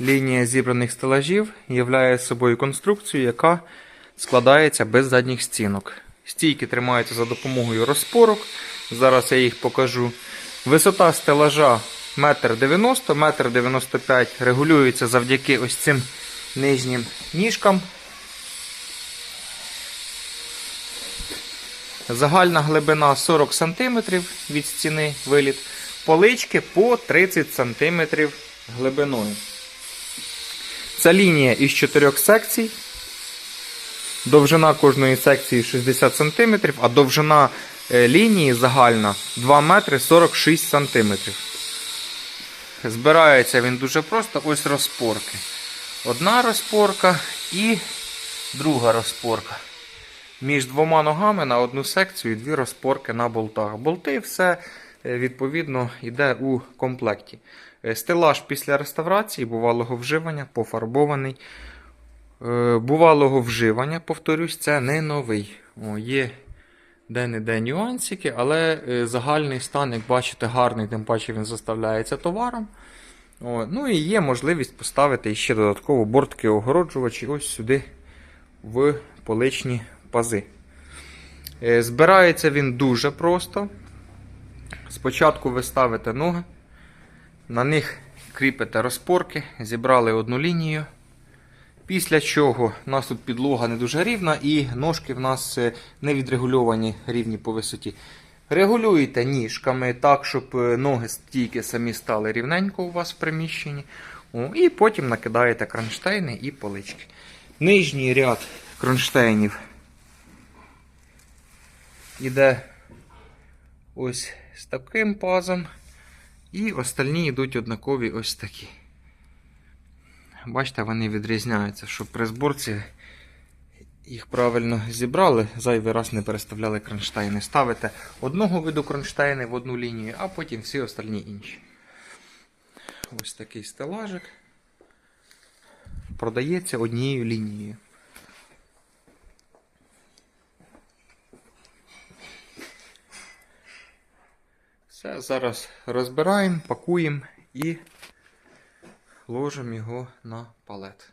Лінія зібраних стелажів являє собою конструкцію, яка складається без задніх стінок. Стійки тримаються за допомогою розпорок. Зараз я їх покажу. Висота стелажа 1,90 м, 1,95 м регулюється завдяки ось цим нижнім ніжкам. Загальна глибина 40 см від стіни виліт. Полички по 30 см глибиною. Це лінія із чотирьох секцій. Довжина кожної секції 60 см, а довжина е, лінії загальна 2 метри 46 см. Збирається він дуже просто. Ось розпорки. Одна розпорка і друга розпорка. Між двома ногами на одну секцію дві розпорки на болтах. Болти все відповідно йде у комплекті. Е, Стелаж після реставрації бувалого вживання пофарбований. Е, Бувалого вживання, повторюсь, це не новий. О, є де-не-де нюансики, але е, загальний стан, як бачите, гарний, тим паче він заставляється товаром. О, ну і є можливість поставити ще додатково бортки огороджувачі ось сюди в поличні пази. Е, Збирається він дуже просто. Спочатку ви ставите ноги, на них кріпите розпорки, зібрали одну лінію. Після чого у нас тут підлога не дуже рівна і ножки в нас е, не відрегульовані рівні по висоті. Регулюєте ніжками так, щоб е, ноги стійки самі стали рівненько у вас в приміщенні. І потім накидаєте кронштейни і полички. Нижній ряд кронштейнів іде ось з таким пазом. І остальні йдуть однакові ось такі. Бачите, вони відрізняються, щоб при зборці їх правильно зібрали, зайвий раз не переставляли кронштейни. Ставите одного виду кронштейни в одну лінію, а потім всі остальні інші. Ось такий стелажик. Продається однією лінією. Все, зараз розбираємо, пакуємо і ложимо його на палет.